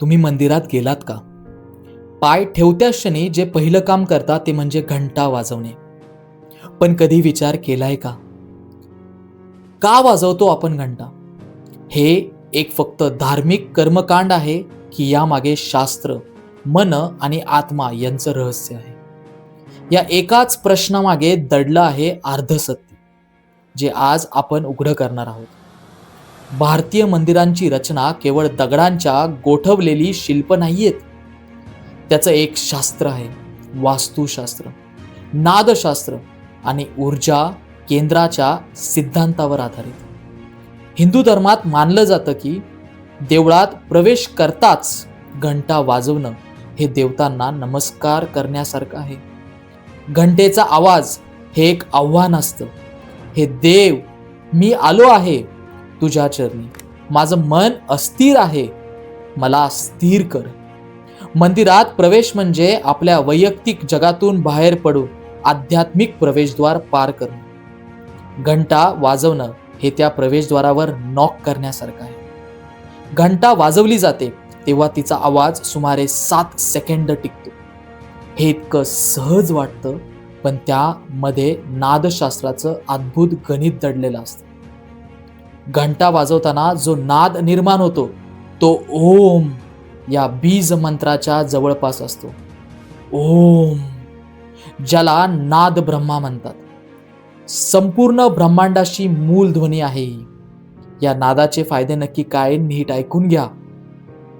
तुम्ही मंदिरात गेलात का? पाय ठेवत्या क्षणी जे पहिलं काम करता ते म्हणजे घंटा वाजवणे. पण कधी विचार केलाय का? का वाजवतो आपण घंटा? हे एक फक्त धार्मिक कर्मकांड आहे की यामागे शास्त्र मन आणि आत्मा यांचं रहस्य आहे. या एकाच प्रश्नामागे दडलं आहे अर्धसत्य जे आज आपण उघडं करणार आहोत. भारतीय मंदिरांची रचना केवळ दगडांच्या गोठवलेली शिल्प नाहीयेत. त्याचं एक शास्त्र आहे वास्तुशास्त्र नादशास्त्र आणि ऊर्जा केंद्राच्या सिद्धांतावर आधारित. हिंदू धर्मात मानलं जातं की देवळात प्रवेश करताच घंटा वाजवणं हे देवतांना नमस्कार करण्यासारखं आहे. घंटेचा आवाज हे एक आव्हान असतं. हे देव मी आलो आहे तुझ्या चरणी. माझं मन अस्थिर आहे. मला स्थिर कर. मंदिरात प्रवेश म्हणजे आपल्या वैयक्तिक जगातून बाहेर पडून आध्यात्मिक प्रवेशद्वार पार करणं. घंटा वाजवणं हे त्या प्रवेशद्वारावर नॉक करण्यासारखं आहे. घंटा वाजवली जाते तेव्हा तिचा आवाज सुमारे सात सेकंड टिकतो. हे इतकं सहज वाटतं पण त्यामध्ये नादशास्त्राचं अद्भुत गणित दडलेलं असतं. घंटा वाजवताना जो नाद निर्माण होतो तो ओम या बीज मंत्राच्या जवळपास असतो. ओम ज्याला नाद ब्रह्मा म्हणतात. संपूर्ण ब्रह्मांडाशी मूल ध्वनी आहे. या नादाचे फायदे नक्की काय नीट ऐकून घ्या.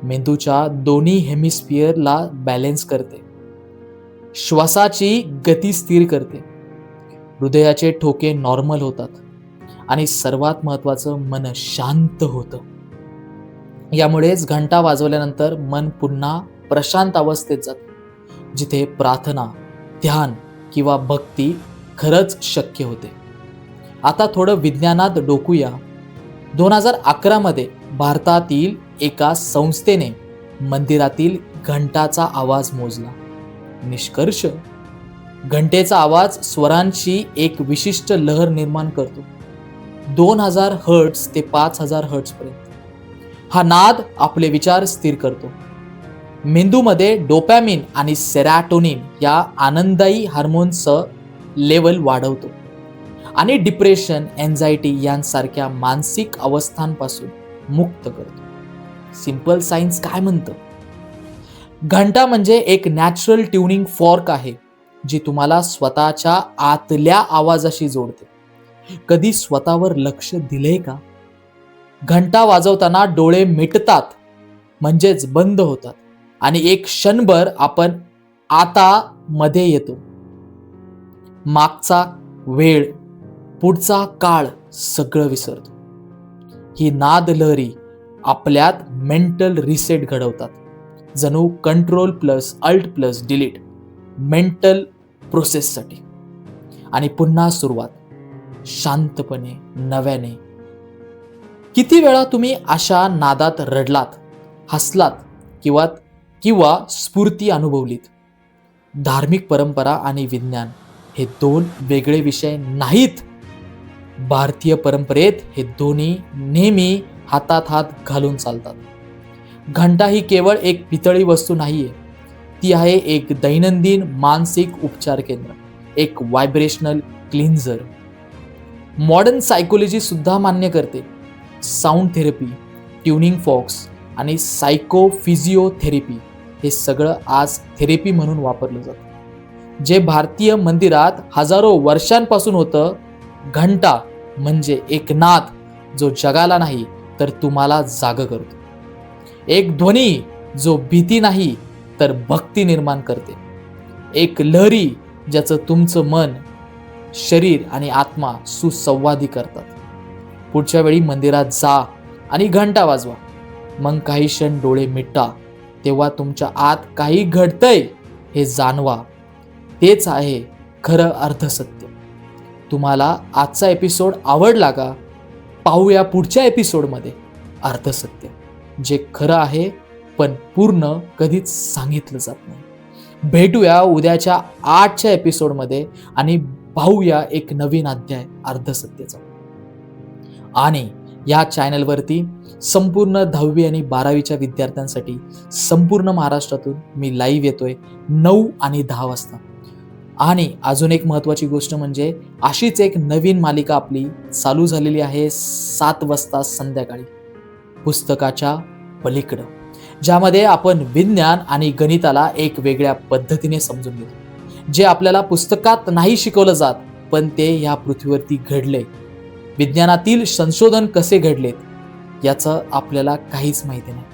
मेंदूच्या दोन्ही हेमिस्फिअरला बॅलेन्स करते. श्वासाची गती स्थिर करते. हृदयाचे ठोके नॉर्मल होतात. आणि सर्वात महत्त्वाचं मन शांत होतं. यामुळेच घंटा वाजवल्यानंतर मन पुन्हा प्रशांत अवस्थेत जातं. जिथे प्रार्थना ध्यान किंवा भक्ती खरंच शक्य होते. आता थोडं विज्ञानात डोकूया. दोन हजार अकरामध्ये भारतातील एका संस्थेने मंदिरातील घंटाचा आवाज मोजला. निष्कर्ष घंटेचा आवाज स्वरांची एक विशिष्ट लहर निर्माण करतो. दोन हजार हर्ट्स ते पाच हजार हर्ट्सपर्यंत हा नाद आपले विचार स्थिर करतो. मेंदूमध्ये डोपॅमिन आणि सेरॅटोनिन या आनंदायी हार्मोन्सचं लेवल वाढवतो. आणि डिप्रेशन एन्झायटी यांसारख्या मानसिक अवस्थांपासून मुक्त करतो. सिंपल सायन्स काय म्हणतं? घंटा म्हणजे एक नॅचरल ट्युनिंग फॉर्क आहे जी तुम्हाला स्वतःच्या आतल्या आवाजाशी जोडते. कधी स्वतःवर लक्ष दिले का? घंटा वाजवताना डोळे मिटतात म्हणजेच बंद होतात. आणि एक क्षणभर आपण आता मध्ये येतो. मागचा वेळ पुढचा काळ सगळं विसरतो. ही नाद लहरी आपल्यात मेंटल रिसेट घडवतात. जणू control plus alt plus delete mental प्रोसेससाठी. आणि पुन्हा सुरुवात. शांतपणे नव्याने. किती वेळा तुम्ही अशा नादात रडलात हसलात किंवा किंवा स्फूर्ती अनुभवलीत? धार्मिक परंपरा आणि विज्ञान हे दोन वेगळे विषय नाहीत. भारतीय परंपरेत हे दोन्ही नेहमी हातात हात घालून चालतात. घंटा ही केवळ एक पितळी वस्तू नाहीये. ती आहे एक दैनंदिन मानसिक उपचार केंद्र एक व्हायब्रेशनल क्लिन्झर. मॉडर्न सायकोलॉजीसुद्धा मान्य करते. साऊंड थेरपी ट्युनिंग फॉक्स आणि सायको फिजिओथेरपी हे सगळं आज थेरपी म्हणून वापरलं जातं. जे भारतीय मंदिरात हजारो वर्षांपासून होतं घंटा म्हणजे एक नाद जो जगाला नाही तर तुम्हाला जाग करतो. एक ध्वनी जो भीती नाही तर भक्ती निर्माण करते. एक लहरी ज्याचं तुमचं मन शरीर आणि आत्मा सुसंवादी करतात. पुढच्या वेळी मंदिरात जा आणि घंटा वाजवा. मग काही क्षण डोळे मिटा. तेव्हा तुमच्या आत काही घडतंय हे जाणवा. तेच आहे खरं अर्धसत्य तुम्हाला आजचा एपिसोड आवडला का? पाहूया पुढच्या एपिसोडमध्ये अर्धसत्य जे खरं आहे पण पूर्ण कधीच सांगितलं जात नाही. भेटूया उद्याच्या आठच्या एपिसोडमध्ये आणि पाहूया एक नवीन अध्याय अर्धसत्याचा आणि या चॅनलवरती संपूर्ण दहावी आणि बारावीच्या विद्यार्थ्यांसाठी संपूर्ण महाराष्ट्रातून मी लाईव्ह येतोय नऊ आणि दहा वाजता. आणि अजून एक महत्त्वाची गोष्ट म्हणजे अशीच एक नवीन मालिका आपली चालू झालेली आहे सात वाजता संध्याकाळी. पुस्तकाच्या पलीकडं ज्यामध्ये आपण विज्ञान आणि गणिताला एक वेगळ्या पद्धतीने समजून घेतो. जे आपल्याला पुस्तकात नाही शिकवलं जात पण ते या पृथ्वीवरती घडले. विज्ञानातील संशोधन कसे घडलेत याचं आपल्याला काहीच माहिती नाही.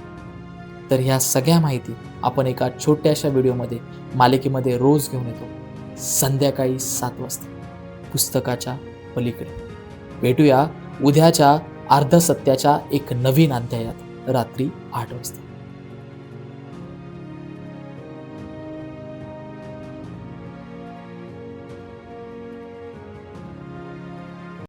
तर ह्या सगळ्या माहिती आपण एका छोट्याशा व्हिडिओमध्ये मालिकेमध्ये रोज घेऊन येतो. संध्याकाळी सात वाजता. पुस्तकाच्या पलीकडे. भेटूया उद्याच्या अर्धसत्याच्या एक नवीन अध्यायात रात्री आठ वाजता.